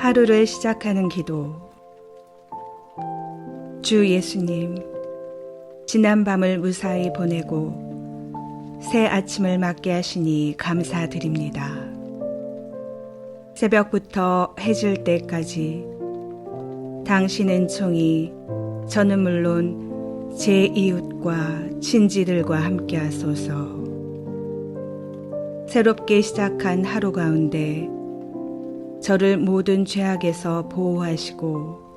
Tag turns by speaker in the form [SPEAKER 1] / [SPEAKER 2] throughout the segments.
[SPEAKER 1] 하루를 시작하는 기도. 주 예수님, 지난 밤을 무사히 보내고 새 아침을 맞게 하시니 감사드립니다. 새벽부터 해질 때까지 당신은 총이 저는 물론 제 이웃과 친지들과 함께 하소서. 새롭게 시작한 하루 가운데 저를 모든 죄악에서 보호하시고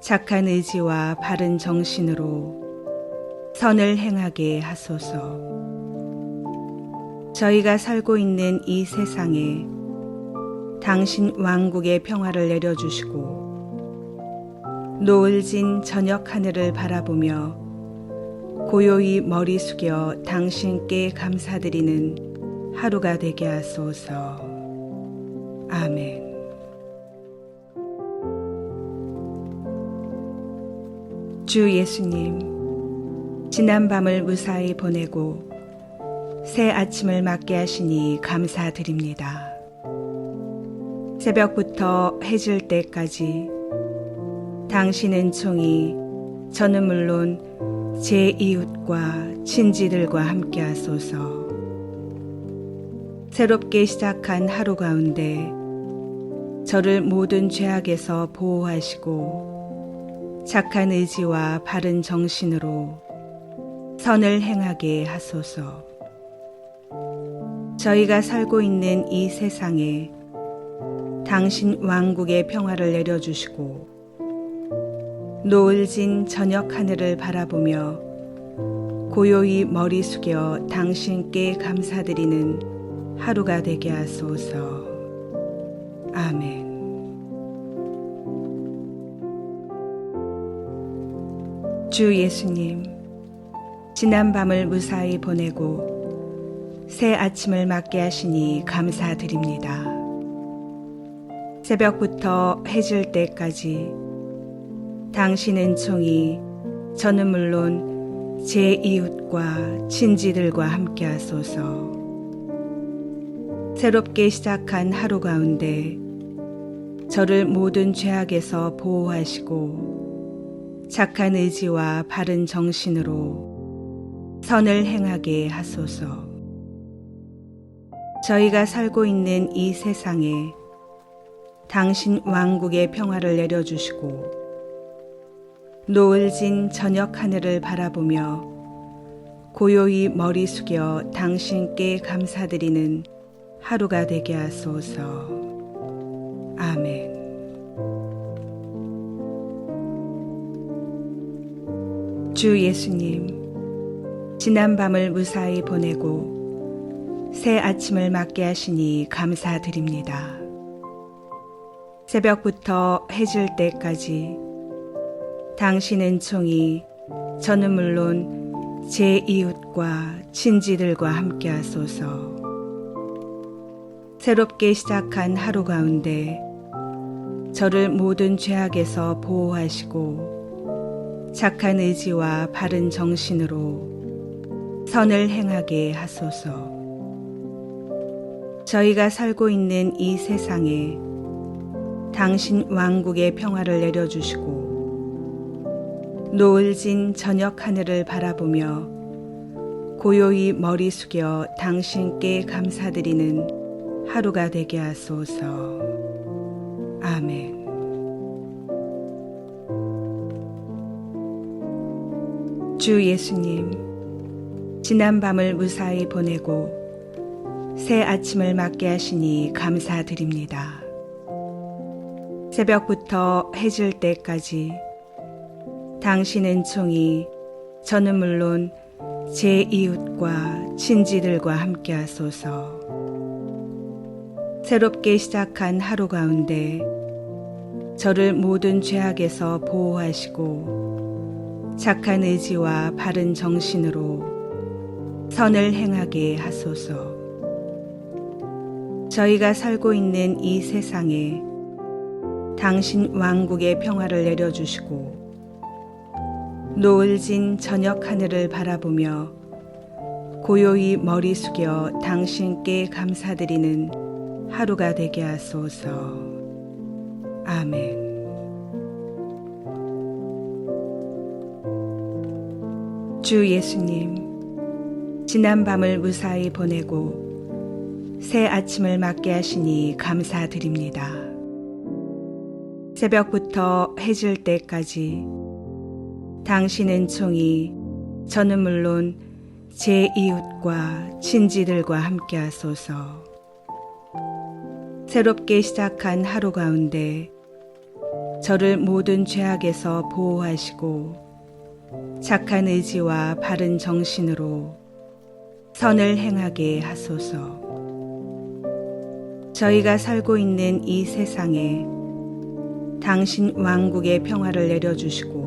[SPEAKER 1] 착한 의지와 바른 정신으로 선을 행하게 하소서. 저희가 살고 있는 이 세상에 당신 왕국의 평화를 내려주시고 노을진 저녁 하늘을 바라보며 고요히 머리 숙여 당신께 감사드리는 하루가 되게 하소서. 아멘. 주 예수님, 지난 밤을 무사히 보내고 새 아침을 맞게 하시니 감사드립니다. 새벽부터 해질 때까지 당신은 총이 저는 물론 제 이웃과 친지들과 함께 하소서. 새롭게 시작한 하루 가운데 저를 모든 죄악에서 보호하시고 착한 의지와 바른 정신으로 선을 행하게 하소서. 저희가 살고 있는 이 세상에 당신 왕국의 평화를 내려주시고 노을진 저녁 하늘을 바라보며 고요히 머리 숙여 당신께 감사드리는 하루가 되게 하소서. 아멘. 주 예수님, 지난 밤을 무사히 보내고 새 아침을 맞게 하시니 감사드립니다. 새벽부터 해질 때까지 당신은 총이 저는 물론 제 이웃과 친지들과 함께 하소서. 새롭게 시작한 하루 가운데 저를 모든 죄악에서 보호하시고 착한 의지와 바른 정신으로 선을 행하게 하소서. 저희가 살고 있는 이 세상에 당신 왕국의 평화를 내려주시고 노을진 저녁 하늘을 바라보며 고요히 머리 숙여 당신께 감사드리는 하루가 되게 하소서. 아멘. 주 예수님, 지난 밤을 무사히 보내고 새 아침을 맞게 하시니 감사드립니다. 새벽부터 해질 때까지 당신은 총이 저는 물론 제 이웃과 친지들과 함께 하소서. 새롭게 시작한 하루 가운데 저를 모든 죄악에서 보호하시고 착한 의지와 바른 정신으로 선을 행하게 하소서. 저희가 살고 있는 이 세상에 당신 왕국의 평화를 내려주시고 노을진 저녁 하늘을 바라보며 고요히 머리 숙여 당신께 감사드리는 하루가 되게 하소서. 아멘. 주 예수님, 지난 밤을 무사히 보내고 새 아침을 맞게 하시니 감사드립니다. 새벽부터 해질 때까지 당신은 총이 저는 물론 제 이웃과 친지들과 함께 하소서. 새롭게 시작한 하루 가운데 저를 모든 죄악에서 보호하시고 착한 의지와 바른 정신으로 선을 행하게 하소서. 저희가 살고 있는 이 세상에 당신 왕국의 평화를 내려주시고 노을 진 저녁 하늘을 바라보며 고요히 머리 숙여 당신께 감사드리는 하루가 되게 하소서. 아멘. 주 예수님, 지난 밤을 무사히 보내고 새 아침을 맞게 하시니 감사드립니다. 새벽부터 해질 때까지 당신은 총이 저는 물론 제 이웃과 친지들과 함께 하소서. 새롭게 시작한 하루 가운데 저를 모든 죄악에서 보호하시고 착한 의지와 바른 정신으로 선을 행하게 하소서. 저희가 살고 있는 이 세상에 당신 왕국의 평화를 내려주시고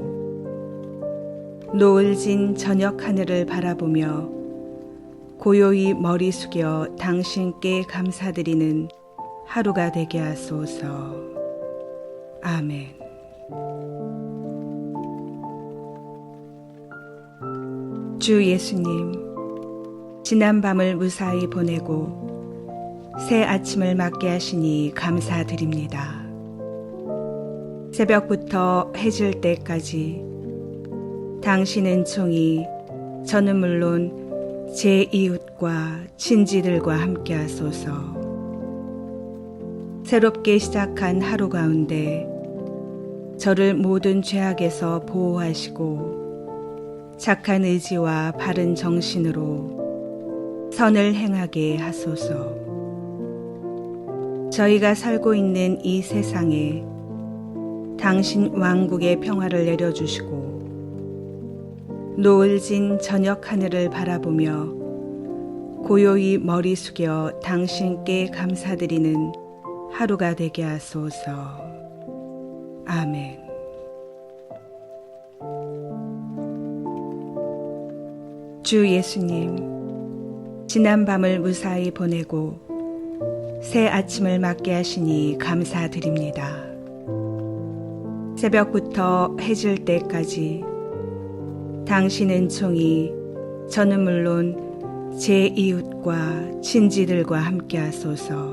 [SPEAKER 1] 노을진 저녁 하늘을 바라보며 고요히 머리 숙여 당신께 감사드리는 하루가 되게 하소서. 아멘. 주 예수님, 지난 밤을 무사히 보내고 새 아침을 맞게 하시니 감사드립니다. 새벽부터 해질 때까지 당신은 총이 저는 물론 제 이웃과 친지들과 함께 하소서. 새롭게 시작한 하루 가운데 저를 모든 죄악에서 보호하시고 착한 의지와 바른 정신으로 선을 행하게 하소서. 저희가 살고 있는 이 세상에 당신 왕국의 평화를 내려주시고 노을진 저녁 하늘을 바라보며 고요히 머리 숙여 당신께 감사드리는 하루가 되게 하소서. 아멘. 주 예수님, 지난 밤을 무사히 보내고 새 아침을 맞게 하시니 감사드립니다. 새벽부터 해질 때까지 당신은 총이 저는 물론 제 이웃과 친지들과 함께 하소서.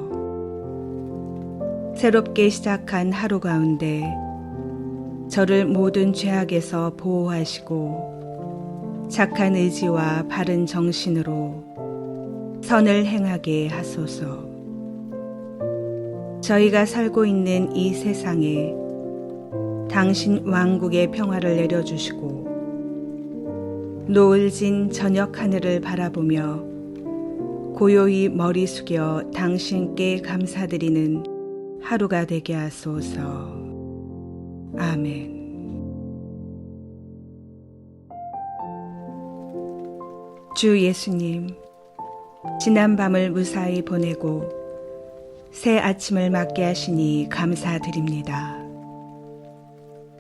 [SPEAKER 1] 새롭게 시작한 하루 가운데 저를 모든 죄악에서 보호하시고 착한 의지와 바른 정신으로 선을 행하게 하소서. 저희가 살고 있는 이 세상에 당신 왕국의 평화를 내려주시고 노을진 저녁 하늘을 바라보며 고요히 머리 숙여 당신께 감사드리는 하루가 되게 하소서. 아멘. 주 예수님, 지난 밤을 무사히 보내고 새 아침을 맞게 하시니 감사드립니다.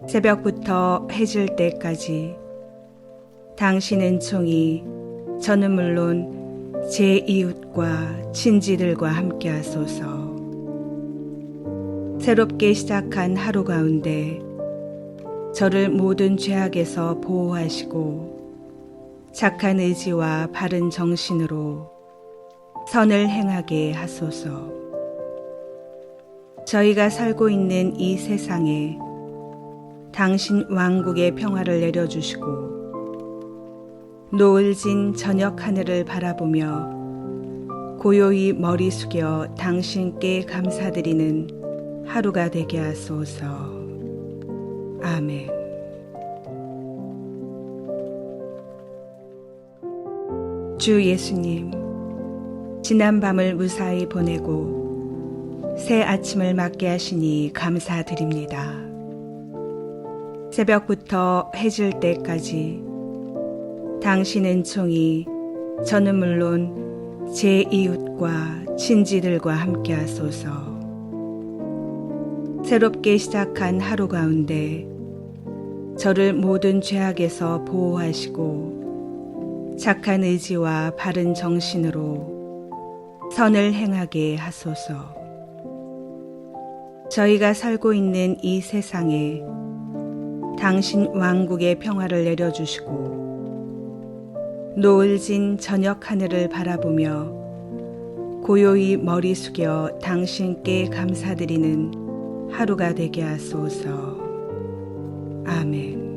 [SPEAKER 1] 새벽부터 해질 때까지 당신은 총이 저는 물론 제 이웃과 친지들과 함께 하소서. 새롭게 시작한 하루 가운데 저를 모든 죄악에서 보호하시고 착한 의지와 바른 정신으로 선을 행하게 하소서. 저희가 살고 있는 이 세상에 당신 왕국의 평화를 내려주시고 노을진 저녁 하늘을 바라보며 고요히 머리 숙여 당신께 감사드리는 하루가 되게 하소서. 아멘. 주 예수님, 지난 밤을 무사히 보내고 새 아침을 맞게 하시니 감사드립니다. 새벽부터 해질 때까지 당신은 총이 저는 물론 제 이웃과 친지들과 함께 하소서. 새롭게 시작한 하루 가운데 저를 모든 죄악에서 보호하시고 착한 의지와 바른 정신으로 선을 행하게 하소서. 저희가 살고 있는 이 세상에 당신 왕국의 평화를 내려주시고 노을진 저녁 하늘을 바라보며 고요히 머리 숙여 당신께 감사드리는 하루가 되게 하소서. 아멘.